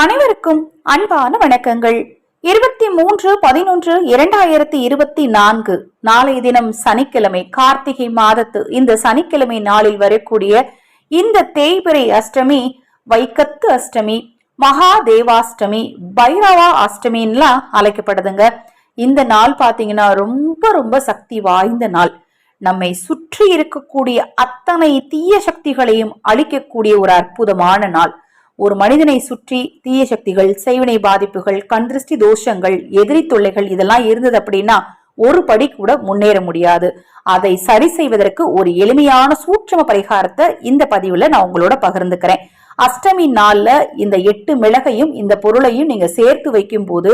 அனைவருக்கும் அன்பான வணக்கங்கள். இருபத்தி மூன்று பதினொன்று இரண்டாயிரத்தி இருபத்தி நான்கு நாளைய தினம் சனிக்கிழமை கார்த்திகை மாதத்து இந்த சனிக்கிழமை நாளில் வரக்கூடிய இந்த தேய்பிரை அஷ்டமி வைக்கத்து அஷ்டமி மகா தேவாஷ்டமி பைரவா அஷ்டமின்லாம் அழைக்கப்படுதுங்க. இந்த நாள் பார்த்தீங்கன்னா ரொம்ப ரொம்ப சக்தி வாய்ந்த நாள். நம்மை சுற்றி இருக்கக்கூடிய அத்தனை தீய சக்திகளையும் அழிக்கக்கூடிய ஒரு அற்புதமான நாள். ஒரு மனிதனை சுற்றி தீய சக்திகள் செய்வினை பாதிப்புகள் கண்திருஷ்டி தோஷங்கள் எதிரி தொல்லைகள் இதெல்லாம் இருந்தது அப்படின்னா ஒரு படி கூட முன்னேற முடியாது. அதை சரி செய்வதற்கு ஒரு எளிமையான சூட்சம பரிகாரத்தை இந்த பதிவுல நான் உங்களோட பகிர்ந்துக்கிறேன். அஷ்டமி நாளில் இந்த எட்டு மிளகையும் இந்த பொருளையும் நீங்கள் சேர்த்து வைக்கும் போது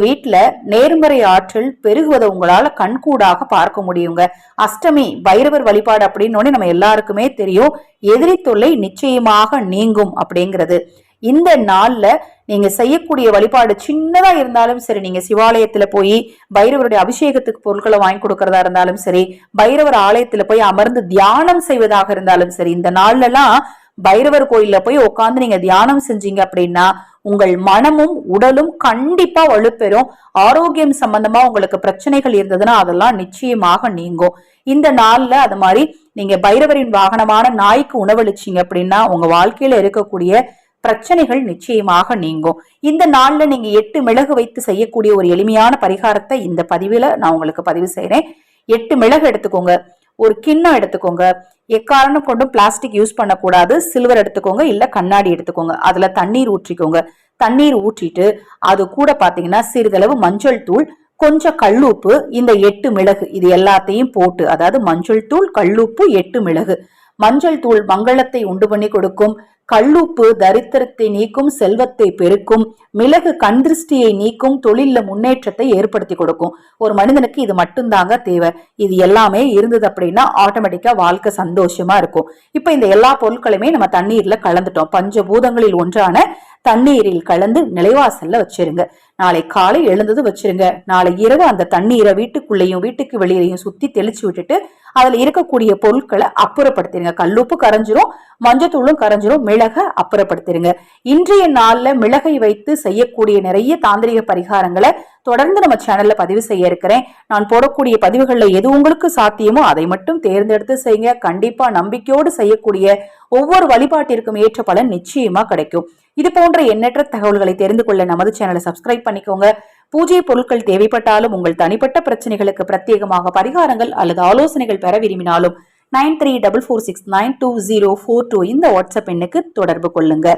வீட்டில் நேர்மறை ஆற்றல் பெருகுவதை உங்களால் கண்கூடாக பார்க்க முடியுங்க. அஷ்டமி பைரவர் வழிபாடு அப்படின்னு நம்ம எல்லாருக்குமே தெரியும். எதிரி தொல்லை நிச்சயமாக நீங்கும் அப்படிங்கிறது. இந்த நாள்ல நீங்க செய்யக்கூடிய வழிபாடு சின்னதா இருந்தாலும் சரி நீங்க சிவாலயத்துல போய் பைரவருடைய அபிஷேகத்துக்கு பொருட்களை வாங்கி கொடுக்கறதா இருந்தாலும் சரி பைரவர் ஆலயத்துல போய் அமர்ந்து தியானம் செய்வதாக இருந்தாலும் சரி இந்த நாள்ல எல்லாம் பைரவர் கோயில்ல போய் உட்காந்து நீங்க தியானம் செஞ்சீங்க அப்படின்னா உங்கள் மனமும் உடலும் கண்டிப்பா வலுப்பெறும். ஆரோக்கியம் சம்பந்தமா உங்களுக்கு பிரச்சனைகள் இருந்ததுன்னா அதெல்லாம் நிச்சயமாக நீங்கும். இந்த நாள்ல அது மாதிரி நீங்க பைரவரின் வாகனமான நாய்க்கு உணவளிச்சீங்க அப்படின்னா உங்க வாழ்க்கையில இருக்கக்கூடிய பிரச்சனைகள் நிச்சயமாக நீங்கும். இந்த நாள்ல நீங்க எட்டு மிளகு வைத்து செய்யக்கூடிய ஒரு எளிமையான பரிகாரத்தை இந்த பதிவுல நான் உங்களுக்கு பதிவு செய்யறேன் எட்டு மிளகு எடுத்துக்கோங்க. ஒரு கிண்ணம் எடுத்துக்கோங்க. எக்காரணம் கொண்டும் பிளாஸ்டிக் யூஸ் பண்ணக்கூடாது. சில்வர் எடுத்துக்கோங்க இல்ல கண்ணாடி எடுத்துக்கோங்க. அதுல தண்ணீர் ஊற்றிக்கோங்க. தண்ணீர் ஊற்றிட்டு அது கூட பாத்தீங்கன்னா சிறிதளவு மஞ்சள் தூள் கொஞ்சம் கல்லுப்பு இந்த எட்டு மிளகு இது எல்லாத்தையும் போட்டு அதாவது மஞ்சள் தூள் கல்லுப்பு எட்டு மிளகு. மஞ்சள் தூள் மங்களத்தை உண்டு பண்ணி கொடுக்கும். கல்லுப்பு தரித்திரத்தை நீக்கும் செல்வத்தை பெருக்கும் மிளகு கண்திருஷ்டியை நீக்கும் தொழில முன்னேற்றத்தை ஏற்படுத்தி கொடுக்கும். ஒரு மனிதனுக்கு இது மட்டும்தாங்க தேவை. இது எல்லாமே இருந்தது அப்படின்னா ஆட்டோமேட்டிக்கா வாழ்க்கை சந்தோஷமா இருக்கும். இப்ப இந்த எல்லா பொருட்களுமே நம்ம தண்ணீர்ல கலந்துட்டோம். பஞ்சபூதங்களில் ஒன்றான தண்ணீரில் கலந்து நிலைவாசல்ல வச்சிருங்க. நாளை காலை எழுந்ததும் வச்சிருங்க. நாளை இரவு அந்த தண்ணீரை வீட்டுக்குள்ளேயும் வீட்டுக்கு வெளியிலையும் சுத்தி தெளிச்சு விட்டுட்டு அதுல இருக்கக்கூடிய பொருட்களை அப்புறப்படுத்திடுங்க கல்லுப்பு கரைஞ்சிரும் மஞ்சத்தூளும் கரைஞ்சிரும் மிளக அப்புறப்படுத்திருங்க. இன்றைய நாள்ல மிளகை வைத்து செய்யக்கூடிய நிறைய தாந்திரிக பரிகாரங்களை தொடர்ந்து நம்ம சேனல்ல பதிவு செய்ய இருக்கிறேன். நான் போடக்கூடிய பதிவுகள்ல எது உங்களுக்கு சாத்தியமோ அதை மட்டும் தேர்ந்தெடுத்து செய்யுங்க. கண்டிப்பா நம்பிக்கையோடு செய்யக்கூடிய ஒவ்வொரு வழிபாட்டிற்கும் ஏற்ற பலன் நிச்சயமா கிடைக்கும். இது போன்ற எண்ணற்ற தகவல்களை தெரிந்து கொள்ள நமது சேனலை சப்ஸ்கிரைப் பண்ணிக்கோங்க. பூஜை பொருட்கள் தேவைப்பட்டாலும் உங்கள் தனிப்பட்ட பிரச்சனைகளுக்கு பிரத்யேகமாக பரிகாரங்கள் அல்லது ஆலோசனைகள் பெற விரும்பினாலும் nine three double four six nine two zero four two இந்த வாட்ஸ்அப் எண்ணுக்கு தொடர்பு கொள்ளுங்க.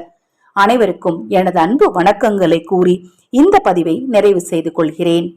அனைவருக்கும் எனது அன்பு வணக்கங்களை கூறி இந்த பதிவை நிறைவு செய்து கொள்கிறேன்.